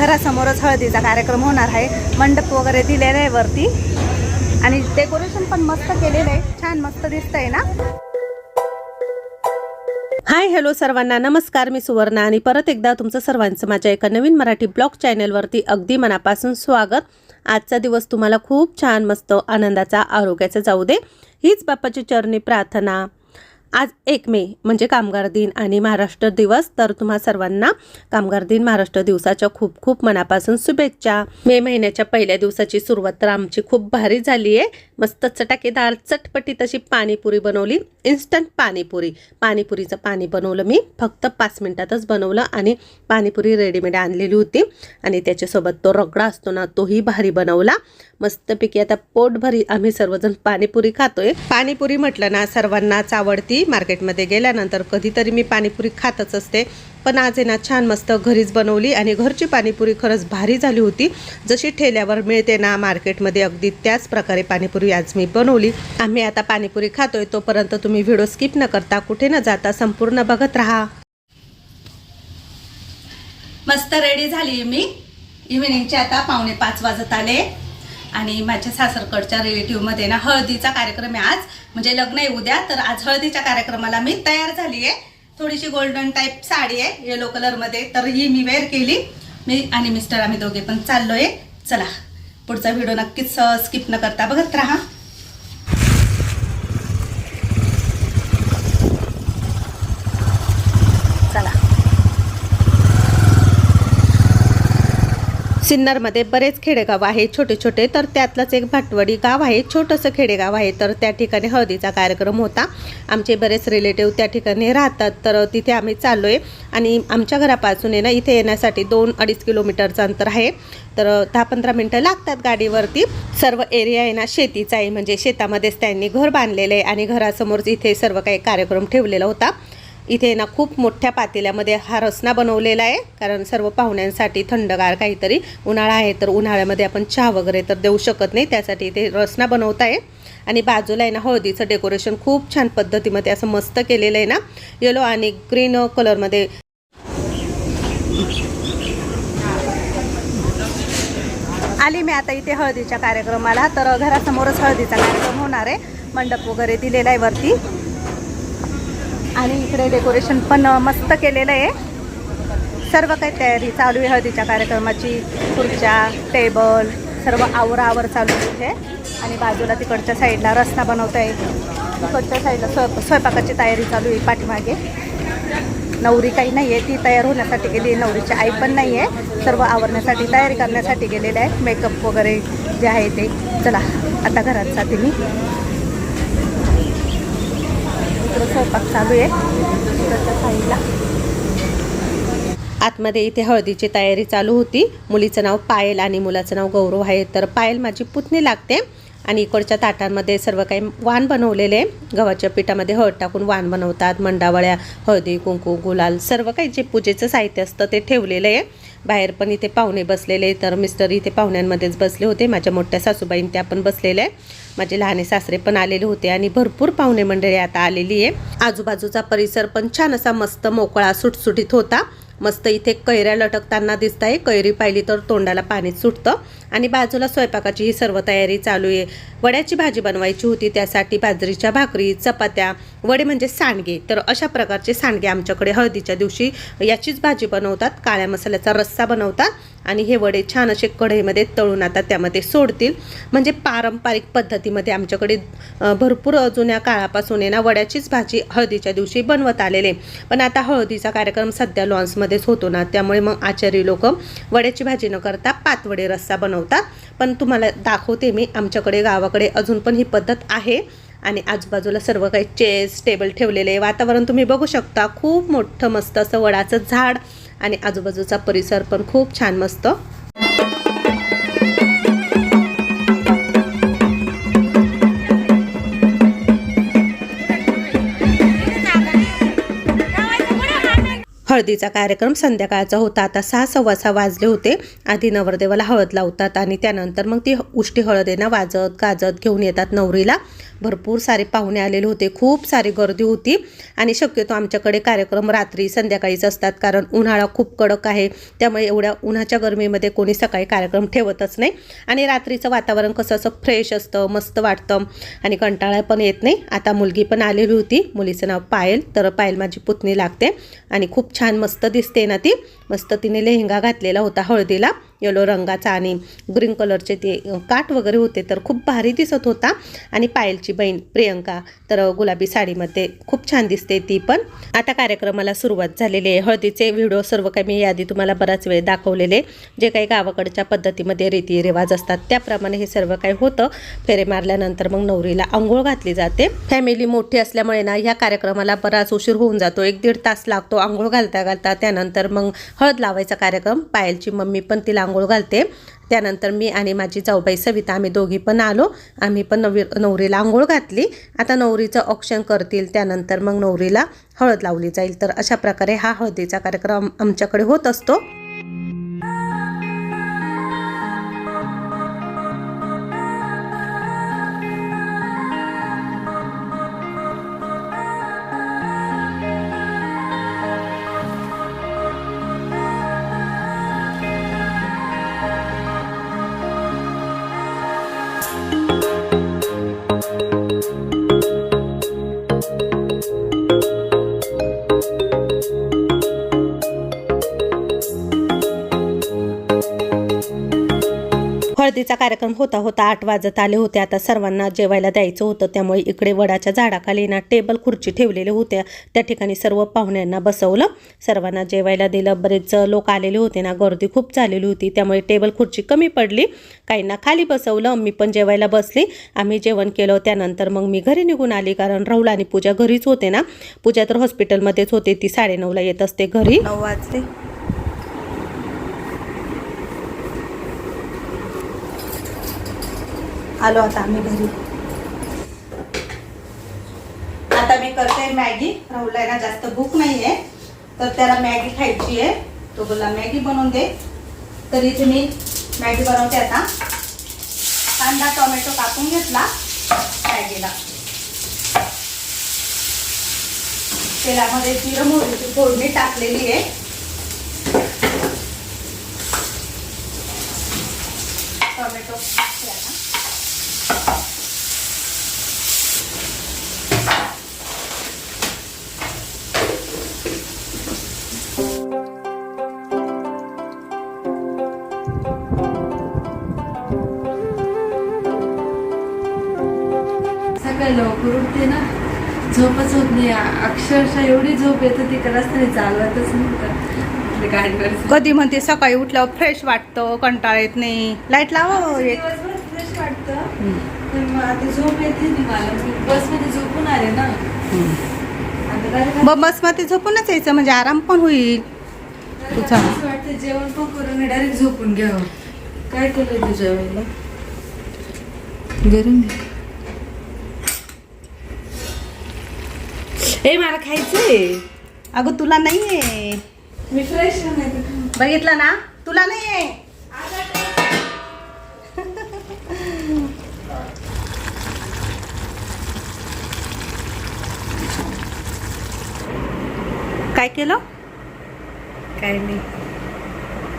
घरासमोरच हळदीचा कार्यक्रम होणार आहे. मंडप वगैरे दिलेला आहे वरती. आणि डेकोरेशन पण मस्त केलेलं आहे. छान मस्त दिसतंय ना? हाय हॅलो सर्वांना. नमस्कार मी सुवर्णा. आणि परत एकदा तुमचं सर्वांचं माझ्या एका नवीन मराठी ब्लॉग चॅनलवरती अगदी मनापासून स्वागत. आजचा दिवस तुम्हाला खूप छान मस्त आनंदाचा आरोग्याचा जाऊ दे. हीच बाप्पाची चरणी प्रार्थना. आज एक मे म्हणजे कामगार दिन आणि महाराष्ट्र दिवस. तर तुम्हा सर्वांना कामगार दिन महाराष्ट्र दिवसाच्या खूप खूप मनापासून शुभेच्छा. मे महिन्याच्या पहिल्या दिवसाची सुरुवात तर आमची खूप भारी झाली आहे. मस्त चटाकेदार चटपटी तशी पाणीपुरी बनवली. इन्स्टंट पाणीपुरी. पाणीपुरीचं पाणी बनवलं मी. फक्त पाच मिनटातच बनवलं आणि पाणीपुरी रेडीमेड आणलेली होती. आणि त्याच्यासोबत तो रगडा असतो ना तोही भारी बनवला. मस्तपैकी आता पोटभरी आम्ही सर्वजण पाणीपुरी खातोय. पाणीपुरी म्हटलं ना सर्वांनाच आवडती. मार्केटमध्ये गेल्यानंतर कधीतरी मी पाणीपुरी खातच असते. पण आज आहे ना छान मस्त घरीच बनवली आणि घरची पाणीपुरी खरंच भारी झाली होती. जशी ठेल्यावर मिळते ना मार्केटमध्ये अगदी त्याच प्रकारे पाणीपुरी आज मी बनवली. आम्ही आता पाणीपुरी खातोय तोपर्यंत तुम्ही व्हिडिओ स्किप न करता कुठे न जाता संपूर्ण बघत राहा. मस्त रेडी झाली मी. इव्हिनिंगचे आता पावणे पाच वाजत आले. आणि माझ्या सासरकडच्या रिलेटिव्हमध्ये ना हळदीचा कार्यक्रम आहे आज. म्हणजे लग्न आहे उद्या तर आज हळदीच्या कार्यक्रमाला मी तयार झाली आहे थोडीशी गोल्डन टाईप साडी आहे येलो कलरमध्ये तर ही मी वेअर केली. मी आणि मिस्टर आम्ही दोघे पण चाललोय. चला पुढचा व्हिडिओ नक्कीच स्किप न करता बघत राहा चला सिन्नरमध्ये बरेच खेडेगाव आहे छोटे छोटे. तर त्यातलंच एक भाटवडी गाव आहे छोटंसं खेडेगाव आहे. तर त्या ठिकाणी हळदीचा कार्यक्रम होता. आमचे बरेच रिलेटिव्ह त्या ठिकाणी राहतात. तर तिथे आम्ही चाललो आहे आणि आमच्या घरापासून आहे ना इथे येण्यासाठी दोन अडीच किलोमीटरचं अंतर आहे. तर दहा पंधरा मिनटं लागतात गाडीवरती. सर्व एरिया आहे ना शेतीचा आहे. म्हणजे शेतामध्येच त्यांनी घर बांधलेलं आहे आणि घरासमोरच इथे सर्व काही कार्यक्रम ठेवलेला होता. इथे ना खूप मोठ्या पातेल्यामध्ये हा रसना बनवलेला आहे. कारण सर्व पाहुण्यांसाठी थंडगार काहीतरी उन्हाळा आहे तर उन्हाळ्यामध्ये आपण चहा वगैरे तर देऊ शकत नाही. त्यासाठी इथे रसना बनवत आहे. आणि बाजूला आहे ना हळदीचं डेकोरेशन खूप छान पद्धतीमध्ये असं मस्त केलेलं आहे ना. येलो आणि ग्रीन कलरमध्ये आली मी आता इथे हळदीच्या कार्यक्रमाला. तर घरासमोरच हळदीचा कार्यक्रम होणार आहे. मंडप वगैरे दिलेला आहे वरती. आणि इकडे डेकोरेशन पण मस्त केलेलं आहे. सर्व काही तयारी चालू आहे हळदीच्या कार्यक्रमाची. खुर्च्या टेबल सर्व आवरावर चालू आहे. इथे आणि बाजूला तिकडच्या साईडला रस्ता बनवत आहे तिकडच्या साईडला स्वयं स्वयंपाकाची तयारी चालू आहे पाठीमागे. नवरी काही नाही आहे ती तयार होण्यासाठी गेली. आहे नवरीची आई पण नाही आहे सर्व आवरण्यासाठी तयारी करण्यासाठी गेलेलं आहे मेकअप वगैरे जे आहे ते. चला आता घरात जाते मी. इकडं स्वयंपाक चालू आहे. साईडला. आतमध्ये इथे हळदीची तयारी चालू होती. मुलीचं नाव पायल आणि मुलाचं नाव गौरव आहे. तर पायल माझी पुतणी लागते. आणि इकडच्या ताटांमध्ये सर्व काही वाण बनवलेले आहे. गव्हाच्या पिठामध्ये हळद टाकून वाण बनवतात. मंडावळ्या हळदी कुंकू गुलाल सर्व काही जे पूजेचं साहित्य असतं ते ठेवलेलं आहे. बाहेर पण इथे पाहुणे बसलेले तर मिस्टर इथे पाहुण्यांमध्येच बसले होते. माझ्या मोठ्या सासूबाईं त्या पण बसलेल्या आहे माझे लहाने सासरे पण आलेले होते आणि भरपूर पाहुणे मंडळी आता आलेली आहे. आजूबाजूचा परिसर पण छान असा मस्त मोकळा सुटसुटीत होता. मस्त इथे कैऱ्या लटकताना दिसत आहे कैरी पाहिली तर तोंडाला पाणी सुटतं. आणि बाजूला स्वयंपाकाची ही सर्व तयारी चालू आहे. वड्याची भाजी बनवायची होती त्यासाठी बाजरीच्या भाकरी चपात्या वडे म्हणजे सांडगे. तर अशा प्रकारचे सांडगे आमच्याकडे हळदीच्या दिवशी याचीच भाजी बनवतात. काळ्या मसाल्याचा रस्सा बनवतात. आणि हे वडे छान असे कढईमध्ये तळून आता त्यामध्ये सोडतील. म्हणजे पारंपरिक पद्धतीमध्ये आमच्याकडे भरपूर जुन्या काळापासून आहे ना वड्याचीच भाजी हळदीच्या दिवशी बनवत आलेले. पण आता हळदीचा कार्यक्रम सध्या लॉन्समध्येच होतो ना त्यामुळे मग आचारी लोक वड्याची भाजी न करता पातवडे रस्सा बनवतात. पण तुम्हाला दाखवते मी आमच्याकडे गावाकडे अजून पण ही पद्धत आहे. आणि आजूबाजूला सर्व काही चेअर्स टेबल ठेवलेले वातावरण तुम्ही बघू शकता खूप मोठं मस्त असं वडाचं झाड आणि आजूबाजूचा परिसर पण खूप छान मस्त. हळदीचा कार्यक्रम संध्याकाळचा होता. आता सहा सव्वा सहा वाजले होते. आधी नवरदेवाला हळद लावतात आणि त्यानंतर मग ती उष्टी हळद वाजत गाजत घेऊन येतात नवरीला. भरपूर सारे पाहुणे आलेले होते. खूप सारी गर्दी होती आणि शक्यतो आमच्याकडे कार्यक्रम रात्री संध्याकाळीच असतात कारण उन्हाळा खूप कडक आहे. त्यामुळे एवढ्या उन्हाच्या गरमीमध्ये कोणी सकाळी कार्यक्रम ठेवतच नाही. आणि रात्रीचं वातावरण कसं असं फ्रेश असतं मस्त वाटतं आणि कंटाळा पण येत नाही. आता मुलगी पण आलेली होती. मुलीचं नाव पायल. तर पायल माझी पुतणी लागते. आणि खूप छान मस्त दिसते ना ती. मस्त तिने लेहंगा घातलेला होता हळदीला. येलो रंगाचा आणि ग्रीन कलरचे ते काट काठ वगैरे होते तर खूप भारी दिसत होता. आणि पायलची बहीण प्रियंका तर गुलाबी साडीमध्ये खूप छान दिसते ती पण. आता कार्यक्रमाला सुरुवात झालेली आहे. हळदीचे व्हिडिओ सर्व काही मी यादी तुम्हाला बराच वेळ दाखवलेले जे काही गावाकडच्या पद्धतीमध्ये रीतीरिवाज असतात त्याप्रमाणे हे सर्व काही होतं. फेरे मारल्यानंतर मग नवरीला आंघोळ घातली जाते. फॅमिली मोठी असल्यामुळे ना ह्या कार्यक्रमाला बराच उशीर होऊन जातो. एक दीड तास लागतो आंघोळ घालता घालता त्यानंतर मग हळद लावायचा कार्यक्रम. पायलची मम्मी पण तिला आंघोळ घालते. त्यानंतर मी आणि माझी जाऊबाई सविता आम्ही दोघी पण आलो. आम्ही पण नवी नवरीला आंघोळ घातली. आता नवरीचं औक्षण करतील. त्यानंतर मग नवरीला हळद लावली जाईल. तर अशा प्रकारे हा हळदीचा कार्यक्रम आमच्याकडे होत असतो. हळदीचा कार्यक्रम होता होता. आठ वाजत आले होते. आता सर्वांना जेवायला द्यायचं होतं. त्यामुळे इकडे वडाच्या झाडाखाली ना टेबल खुर्ची ठेवलेल्या होत्या. त्या ठिकाणी सर्व पाहुण्यांना बसवलं. सर्वांना जेवायला दिलं. बरेच लोक आलेले होते ना. गर्दी खूप झालेली होती. त्यामुळे टेबल खुर्ची कमी पडली. काहींना खाली बसवलं. मी पण जेवायला बसली. आम्ही जेवण केलं. त्यानंतर मग मी घरी निघून आली. कारण राहुल आणि पूजा घरीच होते ना. पूजा तर हॉस्पिटलमध्येच होते. ती साडेनऊला येत असते घरी. नऊ वाजले. आलो आता आम्ही घरी. आता मी करते मॅगी. राहुलला ना जास्त भूक नाही आहे तर त्याला मॅगी खायची आहे. तो बोलला मॅगी बनवून दे. तर इथे मी मॅगी बनवते आता. कांदा टोमॅटो कापून घेतला मॅगीला. तेलामध्ये जिरं मोहरीची फोडणी टाकलेली आहे. टोमॅटो अक्षरशः एवढी झोप येते ती रस्त्याने चालवतच नाही गाडीवर कधी म्हणते सकाळी उठल्यावर फ्रेश वाटतं कंटाळा येत नाही. लाइट लाव दिवसभर फ्रेश वाटतं. पण मग आता झोप येते नाही मला. मी बसमध्ये झोपून आले ना. आता direct ब बसमध्ये झोपूनच यायचं म्हणजे आराम पण होईल. तुझा. असं वाटतं जेवण पण करून डायरेक्ट झोपून घ्यावं. काय केलं तू जेवायला? गरम आहे. ए मला खायचंय. अगं तुला नाहीये. मी फ्रेश नाही बघितलं ना? तुला नाहीये. काय केलं? काय नाही.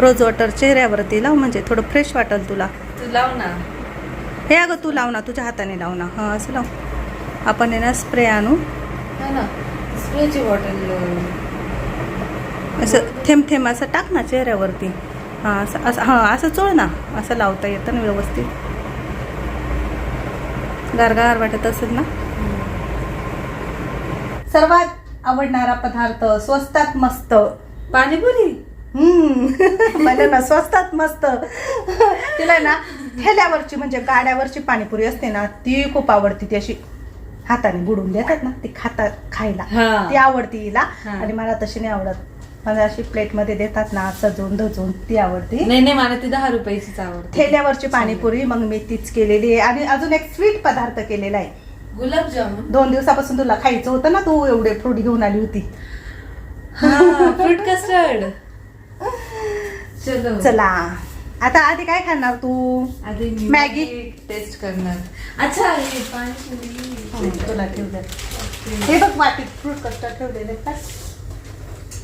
रोज वॉटर चेहऱ्यावरती लाव म्हणजे थोडं फ्रेश वाटेल तुला. तू लाव ना. हे अगं तू लाव ना तुझ्या हाताने लाव ना. हां असं लाव. आपण आहे ना स्प्रे आणू. हा ना? स्प्रेची बॉटल असं थेंब थेंब असं टाक ना चेहऱ्यावरती. हां असं असं हां असं चोळ ना. असं लावता येतं ना व्यवस्थित. गारगार वाटत असेल ना? सर्वात आवडणारा पदार्थ स्वस्तात मस्त. पाणीपुरी? हम्म. मला ना स्वस्तात मस्त. तिला ना ठेल्यावरची म्हणजे गाड्यावरची पाणीपुरी असते ना ती खूप आवडती ती अशी. हाताने बुडून देतात ना ती खातात खायला. ती आवडती हिला. आणि मला तशी नाही आवडत. मला अशी प्लेटमध्ये देतात ना सजवून धजवून ती आवडती. नाही नाही मला ती दहा रुपयाचीच आवडते. ठेल्यावरची पाणीपुरी मग मी तीच केलेली आहे. आणि अजून एक स्वीट पदार्थ केलेला आहे. गुलाबजामुन? दोन दिवसापासून तुला खायचं होतं ना तू एवढे फ्रूट घेऊन आली होती. फ्रूट कस्टर्ड चलो. चला. आता आधी काय खाणार तू? आधी मी मॅगी. टेस्ट करणार. अच्छा हे तुला ठेवलं हे बघ वाटीत फ्रूट कस्टर्ड ठेवलेले का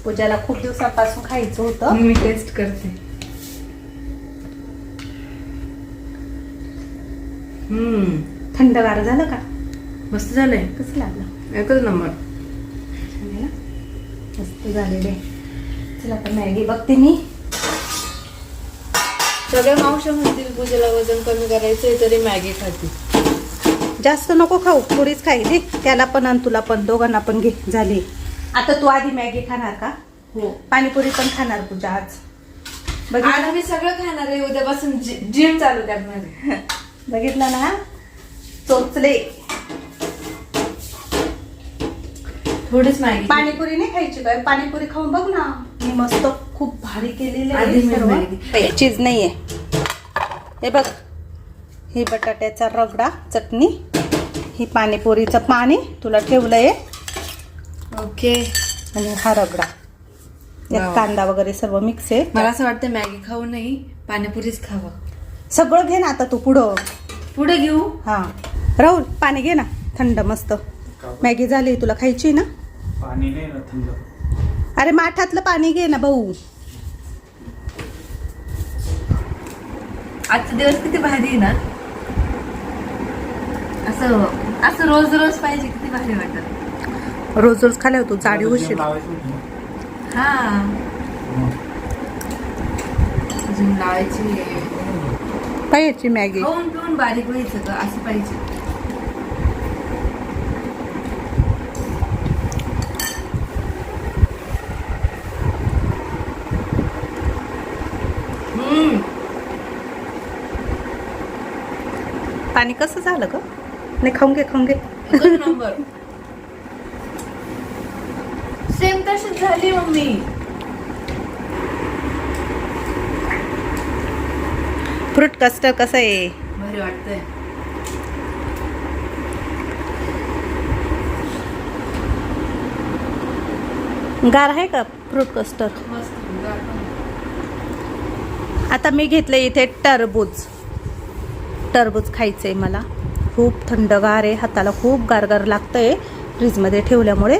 पूजाला खूप दिवसापासून खायचं होतं. मी टेस्ट करते. हम्म. थंडगार झालं का? मस्त झालंय. कसं लागलं? एकच नंबर? मस्त झालेले चला आता मॅगी बघते मी. सगळ्या मावशा म्हणतील पूजेला वजन कमी करायचंय तरी मॅगी खाते. जास्त नको खाऊ थोडीच खाई दे त्याला पण आणि तुला पण दोघांना पण घे झाली. आता तू आधी मॅगी खाणार का? हो. पाणीपुरी पण खाणार पूजा आज. बघितलं? मी सगळं खाणार आहे उद्यापासून जिम चालू करणार बघितलं ना? चोचले. थोडीच मॅगी पाणीपुरी नाही खायची काय पाणीपुरी खाऊन बघ ना. मी मस्त खूप भारी केलेले. आहे चीज नाहीये. हे बघ. ही बटाट्याचा रगडा चटणी ही पाणीपुरीचं पाणी तुला ठेवलंय. ओके. आणि हा रगडा. यात. कांदा वगैरे सर्व मिक्स आहे. मला असं वाटतं मॅगी खाऊ नाही पाणीपुरीच खावं. सगळं घे ना आता तू पुढं. पुढे घेऊ? हा. राहुल पाणी घे ना. थंड मस्त. मॅगी झाली तुला खायची ना? पाणी नाही ना थंड. अरे माठातलं पाणी घे ना भाऊ. आजचा दिवस किती भारी आहे ना? असं असं रोज रोज पाहिजे किती भारी वाटत. रोज रोज खाल्या तू जाडी होतं ना. हा. मग. अजून लावायची. पाहिजे मॅगी. पिऊन बारीक व्हायचं असं पाहिजे. पाणी कसं झालं ग? नाही खाऊन घे खाऊन घे नंबर. सेम तशीच झाली मम्मी. फ्रूट कस्टर्ड कसं आहे? भारी वाटतंय. गार आहे का फ्रूट कस्टर्ड मस्त आता मी घेतलं इथे टरबूज. टरबूज खायचं आहे मला. खूप थंडगार आहे हाताला खूप गारगार लागतं आहे फ्रीजमध्ये ठेवल्यामुळे.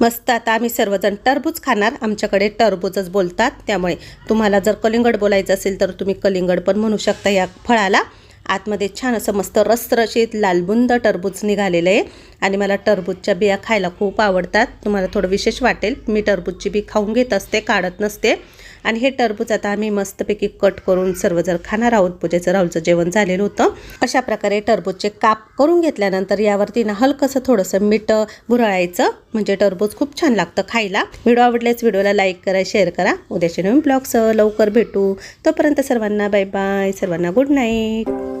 मस्त आता आम्ही सर्वजण टरबूज खाणार. आमच्याकडे टरबूजच बोलतात. त्यामुळे तुम्हाला जर कलिंगड बोलायचं असेल तर तुम्ही कलिंगड पण म्हणू शकता या फळाला. आतमध्ये छान असं मस्त रसरशीत लालबुंद टरबूज निघालेलं आहे. आणि मला टरबूजच्या बिया खायला खूप आवडतात. तुम्हाला थोडं विशेष वाटेल. मी टरबूजची बी खाऊन घेत असते काढत नसते. आणि हे टरबूज आता आम्ही मस्तपैकी कट करून सर्वजण खाणार आहोत. पूजेचं राहुलचं जेवण झालेलं होतं. अशा प्रकारे टरबूजचे काप करून घेतल्यानंतर यावरती ना हलकंसं थोडंसं मीठ भुरळायचं म्हणजे टरबूज खूप छान लागतं खायला. व्हिडिओ आवडल्यास व्हिडिओला लाईक करा शेअर करा. उद्याचे नवीन ब्लॉग्स लवकर भेटू. तोपर्यंत सर्वांना बाय बाय. सर्वांना गुड नाईट.